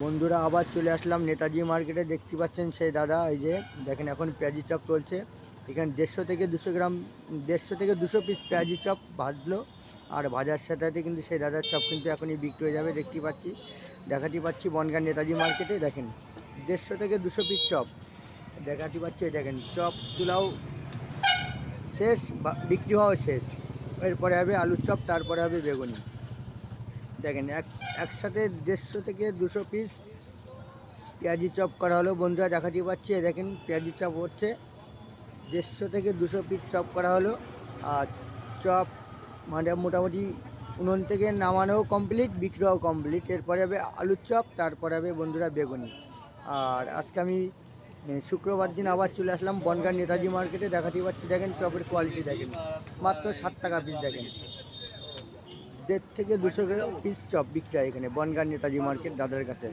বন্ধুরা আবার চলে আসলাম নেতাজি মার্কেটে, দেখতে পাচ্ছেন সেই দাদা, এই যে দেখেন এখন পেঁয়াজি চপ চলছে। এখানে দেড়শো থেকে দুশো গ্রাম, দেড়শো থেকে দুশো পিস পেঁয়াজি চপ ভাজলো। আর ভাজার সাথে সাথে কিন্তু সেই দাদার চপ কিন্তু এখনই বিক্রি হয়ে যাবে, দেখতে পাচ্ছি। দেখাতে পাচ্ছি বনগাঁ নেতাজি মার্কেটে, দেখেন, দেড়শো থেকে দুশো পিস চপ। দেখাতে পাচ্ছি দেখেন, চপ তুলাও শেষ বিক্রি হওয়া শেষ। এরপরে হবে আলুর চপ, তারপরে হবে বেগুনি। দেখেন, এক, একসাথে দেড়শো থেকে দুশো পিস পেঁয়াজি চপ করা হলো। বন্ধুরা, দেখাতে পাচ্ছি দেখেন পেঁয়াজি চপ হচ্ছে। দেড়শো থেকে দুশো পিস চপ করা হলো। আর চপ মানে মোটামুটি উনুন থেকে নামানোও কমপ্লিট বিক্রিও কমপ্লিট এরপরে হবে আলুর চপ, তারপরে হবে বন্ধুরা বেগুনি। আর আজকে আমি শুক্রবার দিন আবার চলে আসলাম বনগাঁ নেতাজি মার্কেটে দেখাতে পাচ্ছি, দেখেন চপের কোয়ালিটি দেখেন। মাত্র সাত টাকা পিস দেখেন। দেড় থেকে দুশো পিস চপ বিক্রি হয় এখানে। বনগাঁ নেতাজি মার্কেট দাদার কাছে।